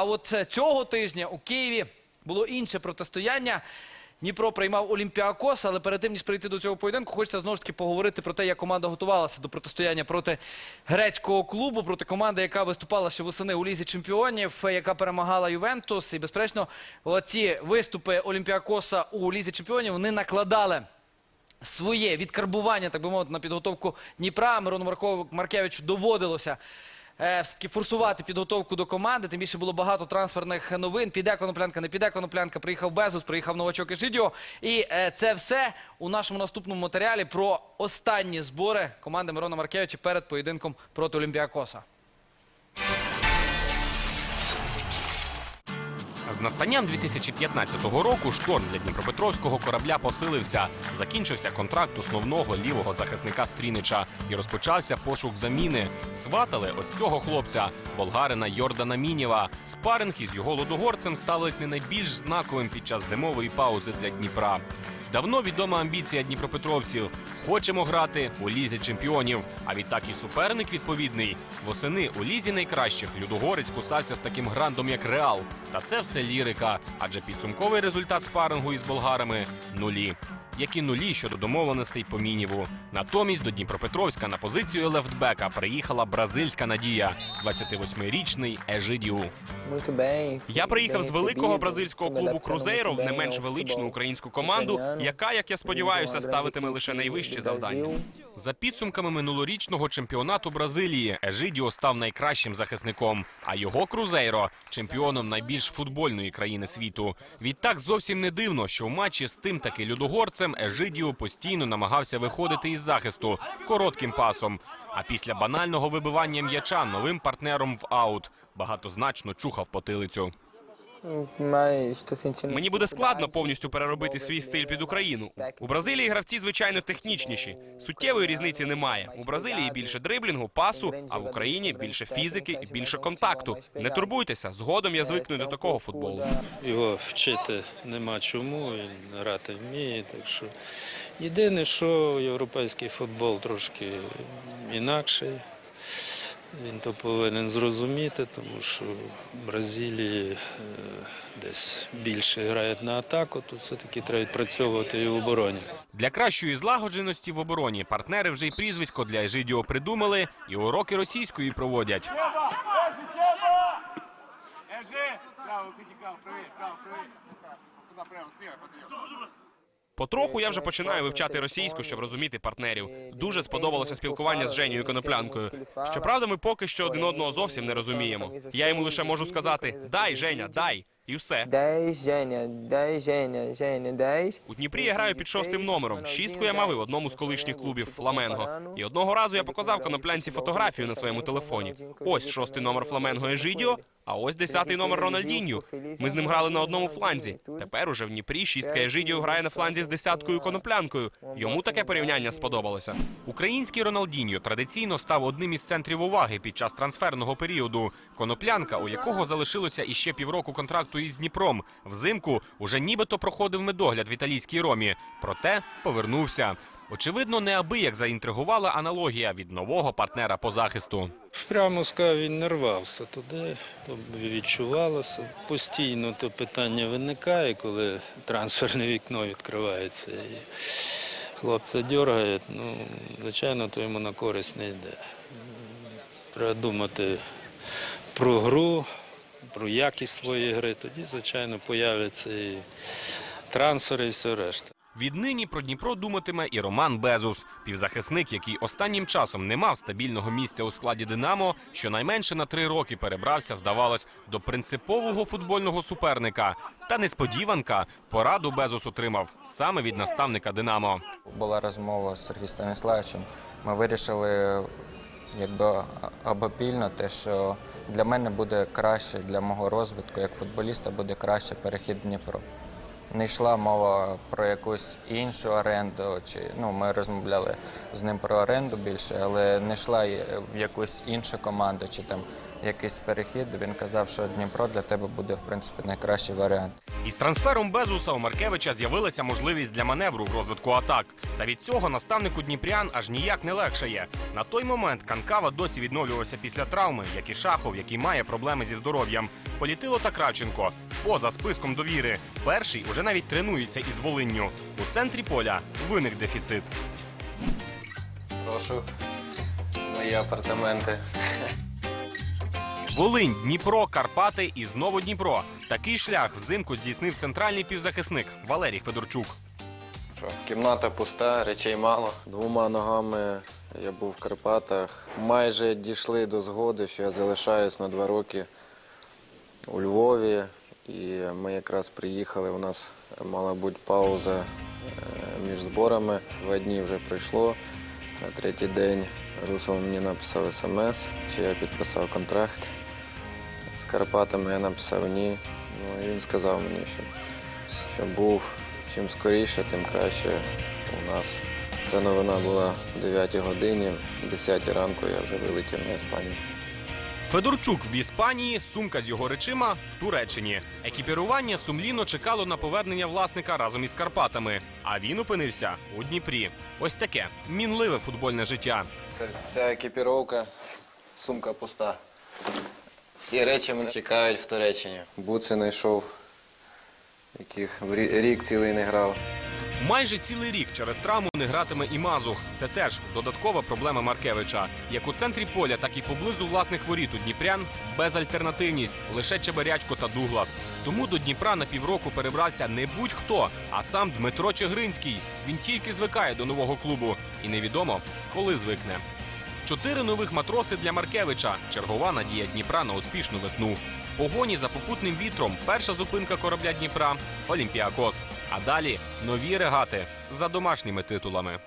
А от е, цього тижня у Києві було інше протистояння. Дніпро приймав Олімпіакос, але перед тим, ніж прийти до цього поєдинку, хочеться знову ж таки поговорити про те, як команда готувалася до протистояння проти грецького клубу, проти команди, яка виступала ще восени у Лізі чемпіонів, е, яка перемагала Ювентус. І, безперечно, ці виступи Олімпіакоса у Лізі чемпіонів вони накладали своє відкарбування, так би мовити, на підготовку Дніпра. Мирону Маркевичу доводилося все-таки форсувати підготовку до команди. Тим більше було багато трансферних новин. Піде коноплянка, не піде коноплянка. Приїхав Безус, приїхав новачок Ежидіо. І е, це все у нашому наступному матеріалі про останні збори команди Мирона Маркевича перед поєдинком проти Олімпіакоса. З настанням 2015 року шторм для Дніпропетровського корабля посилився. Закінчився контракт основного лівого захисника Стрінича і розпочався пошук заміни. Сватали ось цього хлопця, болгарина Йордана Мінєва. Спаринг із його лудогорцем став ледь не найбільш знаковим під час зимової паузи для Дніпра. Давно відома амбіція дніпропетровців. Хочемо грати у лізі чемпіонів. А відтак і суперник відповідний. Восени у лізі найкращих Людогорець кусався з таким грандом, як Реал. Та це все лірика, адже підсумковий результат спарингу із болгарами нулі. Які нулі щодо домовленостей по Мініву. Натомість до Дніпропетровська на позицію лефтбека приїхала бразильська надія, 28-річний Ежидіу. Я приїхав з великого бразильського клубу Крузейро в не менш величну українську команду, яка, як я сподіваюся, ставитиме лише найвищі завдання. За підсумками минулорічного чемпіонату Бразилії, Ежидіо став найкращим захисником, а його Крузейро чемпіоном найбільш футбольної країни світу. Відтак зовсім не дивно, що в матчі з тим таки людогорцем Ежидіо постійно намагався виходити із захисту коротким пасом. А після банального вибивання м'яча новим партнером в аут багатозначно чухав потилицю. Мені буде складно повністю переробити свій стиль під Україну. У Бразилії гравці звичайно технічніші. Суттєвої різниці немає. У Бразилії більше дриблінгу, пасу, а в Україні більше фізики і більше контакту. Не турбуйтеся, згодом я звикну до такого футболу. Його вчити нема чому, він грати вміє. Так що єдине, що європейський футбол трошки інакший. Він то повинен зрозуміти, тому що в Бразилії е, десь більше грають на атаку, тут все-таки треба відпрацьовувати і в обороні. Для кращої злагодженості в обороні партнери вже й прізвисько для Ежидіо придумали і уроки російської проводять. Ежи! Право, підіграв, привіт, право, привіт. Куди прямо, сліва, подивись. Потроху я вже починаю вивчати російську, щоб розуміти партнерів. Дуже сподобалося спілкування з Женєю Коноплянкою. Щоправда, ми поки що один одного зовсім не розуміємо. Я йому лише можу сказати Дай, Женя, дай, і все. 10, Женя, дай, Женя, Женя, дай. У Дніпрі я граю під шостим номером. Шістку я мав і в одному з колишніх клубів Фламенго. І одного разу я показав коноплянці фотографію на своєму телефоні. Ось шостий номер Фламенго Ежидіо, а ось десятий номер Рональдіньо. Ми з ним грали на одному фланзі. Тепер уже в Дніпрі шістка Ежидіо грає на фланзі з десяткою коноплянкою. Йому таке порівняння сподобалося. Український Роналдіньо традиційно став одним із центрів уваги під час трансферного періоду. Коноплянка, у якого залишилося іще півроку контракту із Дніпром, взимку уже нібито проходив медогляд в італійській ромі. Проте повернувся. Очевидно, неабияк заінтригувала аналогія від нового партнера по захисту. Прямо сказав, він не рвався туди, то відчувалося. Постійно то питання виникає, коли трансферне вікно відкривається. І хлопця дергають, ну, звичайно, то йому на користь не йде. Треба думати про гру, про якість своєї гри. Тоді, звичайно, появляться і трансфери, і все решта. Віднині про Дніпро думатиме і Роман Безус, півзахисник, який останнім часом не мав стабільного місця у складі Динамо, щонайменше на три роки перебрався, здавалось, до принципового футбольного суперника. Та несподіванка пораду Безус отримав саме від наставника Динамо. Була розмова з Сергієм Станіславовичем. Ми вирішили якби обопільно те, що для мене буде краще, для мого розвитку як футболіста буде краще перехід Дніпро. Не йшла мова про якусь іншу оренду. Чи ну ми розмовляли з ним про оренду більше, але не йшла в якусь іншу команду, чи там якийсь перехід. Він казав, що Дніпро для тебе буде в принципі найкращий варіант. Із трансфером Безуса у Маркевича з'явилася можливість для маневру в розвитку атак. Та від цього наставнику Дніпрян аж ніяк не легшає. На той момент Канкава досі відновлювався після травми, як і Шахов, який має проблеми зі здоров'ям. Політило та Кравченко поза списком довіри. Перший уже навіть тренується із Волинню. У центрі поля виник дефіцит. Прошу мої апартаменти. Волинь, Дніпро, Карпати і знову Дніпро. Такий шлях взимку здійснив центральний півзахисник Валерій Федорчук. Що, кімната пуста, речей мало. Двома ногами я був в Карпатах. Майже дійшли до згоди, що я залишаюсь на два роки у Львові. І ми якраз приїхали. У нас мала бути пауза е, між зборами. Два дні вже пройшло. На третій день Русел мені написав смс, чи я підписав контракт з Карпатами. Я написав ні. Ну, і він сказав мені, що, що був чим скоріше, тим краще у нас. Ця новина була о 9 годині, в 10 ранку я вже вилетів на Іспанію. Федорчук в Іспанії, сумка з його речима в Туреччині. Екіпірування сумлінно чекало на повернення власника разом із Карпатами. А він опинився у Дніпрі. Ось таке мінливе футбольне життя. Вся екіпіровка, сумка пуста. Всі речі мене чекають в Туреччині. Буци знайшов, яких рік цілий не грав. Майже цілий рік через травму не гратиме і Мазух. Це теж додаткова проблема Маркевича. Як у центрі поля, так і поблизу власних воріт у Дніпрян безальтернативність, лише Чебарячко та Дуглас. Тому до Дніпра на півроку перебрався не будь-хто, а сам Дмитро Чегринський. Він тільки звикає до нового клубу, і невідомо, коли звикне. Чотири нових матроси для Маркевича. Чергова надія Дніпра на успішну весну. В погоні за попутним вітром перша зупинка корабля Дніпра Олімпіакос. А далі нові регати за домашніми титулами.